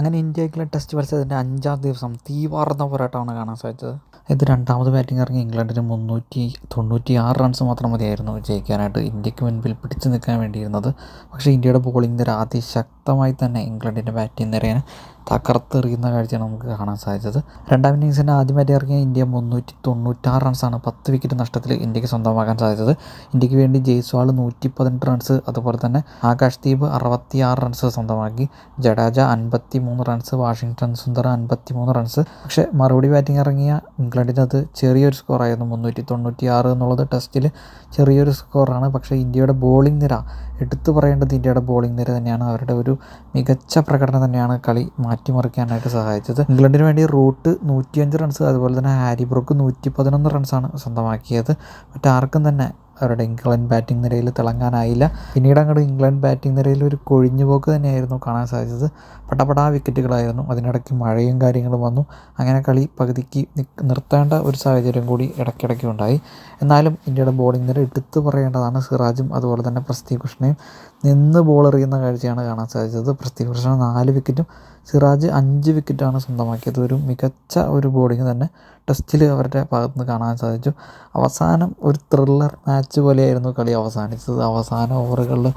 അങ്ങനെ ഇന്ത്യക്കുള്ള ടെസ്റ്റ് മത്സരത്തിന്റെ അഞ്ചാം ദിവസം തീവാർന്ന പോരാട്ടമാണ് കാണാൻ സാധിച്ചത്. ഇത് രണ്ടാമത് ബാറ്റിംഗ് ഇറങ്ങി ഇംഗ്ലണ്ടിന് മുന്നൂറ്റി തൊണ്ണൂറ്റി ആറ് റൺസ് മാത്രം മതിയായിരുന്നു ജയിക്കാനായിട്ട് ഇന്ത്യയ്ക്ക് മുൻപിൽ പിടിച്ചു നിൽക്കാൻ വേണ്ടിയിരുന്നത്. പക്ഷേ ഇന്ത്യയുടെ ബോളിംഗ് നിര അതിശക്തമായി തന്നെ ഇംഗ്ലണ്ടിന്റെ ബാറ്റിംഗ് നിരയെ തകർത്തെറിയുന്ന കാഴ്ചയാണ് നമുക്ക് കാണാൻ സാധിച്ചത്. രണ്ടാം ഇന്നിങ്സിന്റെ ആദ്യം ബാറ്റ് ഇറങ്ങിയ ഇന്ത്യ മുന്നൂറ്റി തൊണ്ണൂറ്റാറ് റൺസാണ് പത്ത് വിക്കറ്റ് നഷ്ടത്തിൽ ഇന്ത്യയ്ക്ക് സ്വന്തമാക്കാൻ സാധിച്ചത്. ഇന്ത്യയ്ക്ക് വേണ്ടി ജയ്സ്വാൾ നൂറ്റി പതിനെട്ട് റൺസ് അതുപോലെ തന്നെ ആകാശ് ദീപ് അറുപത്തി ആറ് റൺസ് സ്വന്തമാക്കി. ജഡേജ അൻപത്തി മൂന്ന് റൺസ് വാഷിങ്ടൺ സുന്ദർ അൻപത്തി മൂന്ന് റൺസ് പക്ഷേ മറുപടി ബാറ്റിംഗ് ഇറങ്ങിയ ഇംഗ്ലണ്ടിന്റെ അത് ചെറിയൊരു സ്കോറായിരുന്നു മുന്നൂറ്റി തൊണ്ണൂറ്റി ആറ് എന്നുള്ളത് ടെസ്റ്റിൽ ചെറിയൊരു സ്കോറാണ് പക്ഷേ ഇന്ത്യയുടെ ബോളിംഗ് നിര എടുത്തു പറയേണ്ടത് ഇന്ത്യയുടെ ബോളിംഗ് നിര തന്നെയാണ്. അവരുടെ ഒരു മികച്ച പ്രകടനം തന്നെയാണ് കളി മാറ്റിമറിക്കാനായിട്ട് സഹായിച്ചത്. ഇംഗ്ലണ്ടിന് വേണ്ടി റൂട്ട് നൂറ്റിയഞ്ച് റൺസ് അതുപോലെ തന്നെ ഹാരി ബ്രൂക്ക് നൂറ്റി പതിനൊന്ന് റൺസാണ് സ്വന്തമാക്കിയത്. മറ്റാർക്കും തന്നെ അവരുടെ ഇംഗ്ലണ്ട് ബാറ്റിംഗ് നിരയിൽ തിളങ്ങാനായില്ല. പിന്നീട് അങ്ങോട്ട് ഇംഗ്ലണ്ട് ബാറ്റിംഗ് നിരയിൽ ഒരു കൊഴിഞ്ഞുപോക്ക് തന്നെയായിരുന്നു കാണാൻ സാധിച്ചത്. പടപടാ വിക്കറ്റുകളായിരുന്നു. അതിനിടയ്ക്ക് മഴയും കാര്യങ്ങളും വന്നു. അങ്ങനെ കളി പകുതിക്ക് നിർത്തേണ്ട ഒരു സാഹചര്യം കൂടി ഇടയ്ക്കിടയ്ക്ക് ഉണ്ടായി. എന്നാലും ഇന്ത്യയുടെ ബോളിംഗ് നിര എടുത്തു പറയേണ്ടതാണ് സിറാജും അതുപോലെ തന്നെ പ്രസ്തി കൃഷ്ണയും. നിന്ന് ബോൾ എറിയുന്ന കാഴ്ചയാണ് കാണാൻ സാധിച്ചത്. പ്രസ്തി കൃഷ്ണ നാല് വിക്കറ്റും സിറാജ് അഞ്ച് വിക്കറ്റാണ് സ്വന്തമാക്കിയത്. ഒരു മികച്ച ഒരു ബോളിംഗ് തന്നെ ടെസ്റ്റിൽ അവരുടെ ഭാഗത്ത് നിന്ന് കാണാൻ സാധിച്ചു. അവസാനം ഒരു ത്രില്ലർ മാച്ച് പോലെയായിരുന്നു കളി അവസാനിച്ചത്. അവസാന ഓവറുകളിൽ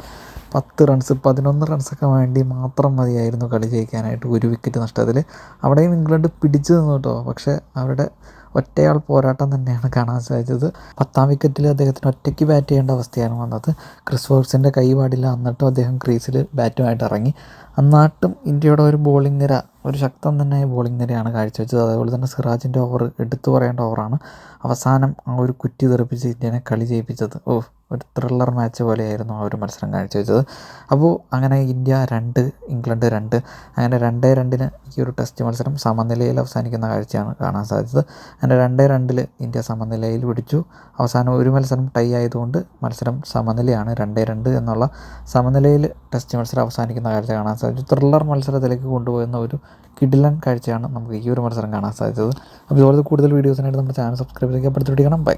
പത്ത് റൺസ് പതിനൊന്ന് റൺസൊക്കെ വേണ്ടി മാത്രം മതിയായിരുന്നു കളി ജയിക്കാനായിട്ട്. ഒരു വിക്കറ്റ് നഷ്ടത്തിൽ. അവിടെയും ഇംഗ്ലണ്ട് പിടിച്ചു നിന്നു കേട്ടോ. പക്ഷേ അവരുടെ ഒറ്റയാൾ പോരാട്ടം തന്നെയാണ് കാണാൻ സാധിച്ചത്. പത്താം വിക്കറ്റിൽ അദ്ദേഹത്തിന് ഒറ്റയ്ക്ക് ബാറ്റ് ചെയ്യേണ്ട അവസ്ഥയാണ് വന്നത്. ക്രിസ് വോക്സിന്റെ കൈ പാടില്ല. എന്നിട്ടും അദ്ദേഹം ക്രീസിൽ ബാറ്റുമായിട്ട് ഇറങ്ങി. അന്നാട്ടും ഇന്ത്യയുടെ ഒരു ബോളിംഗ് നിര ഒരു ശക്തം തന്നെ ബോളിംഗ് നിരയാണ് കാഴ്ചവെച്ചത്. അതേപോലെ തന്നെ സിറാജിന്റെ ഓവർ എടുത്തു പറയേണ്ട ഓവറാണ് അവസാനം ആ ഒരു കുറ്റി തെറിപ്പിച്ച് ഇന്ത്യനെ കളി ജയിപ്പിച്ചത്. ഓ ഒരു ത്രില്ലർ മാച്ച് പോലെയായിരുന്നു ആ ഒരു മത്സരം കാഴ്ചവെച്ചത്. അപ്പോൾ അങ്ങനെ ഇന്ത്യ രണ്ട് ഇംഗ്ലണ്ട് രണ്ട് അങ്ങനെ രണ്ടേ രണ്ടിന് ഈ ഒരു ടെസ്റ്റ് മത്സരം സമനിലയിൽ അവസാനിക്കുന്ന കാഴ്ചയാണ് കാണാൻ സാധിച്ചത്. അങ്ങനെ രണ്ടേ രണ്ടിൽ ഇന്ത്യ സമനിലയിൽ പിടിച്ചു. അവസാനം ഒരു മത്സരം ടൈ ആയതുകൊണ്ട് മത്സരം സമനിലയാണ് രണ്ടേ രണ്ട് എന്നുള്ള സമനിലയിൽ ടെസ്റ്റ് മത്സരം അവസാനിക്കുന്ന കാഴ്ച കാണാൻ സാധിച്ചു. ത്രില്ലർ മത്സരത്തിലേക്ക് കൊണ്ടുപോകുന്ന ഒരു കിഡിലൻ കാഴ്ചയാണ് നമുക്ക് ഈ ഒരു മത്സരം കാണാൻ സാധിച്ചത്. അപ്പോൾ ഇതുപോലത്തെ കൂടുതൽ വീഡിയോസിനായിട്ട് നമ്മുടെ ചാനൽ സബ്സ്ക്രൈബ് ചെയ്യുക അപ്പെടുത്തിപ്പിടിക്കണം ബൈ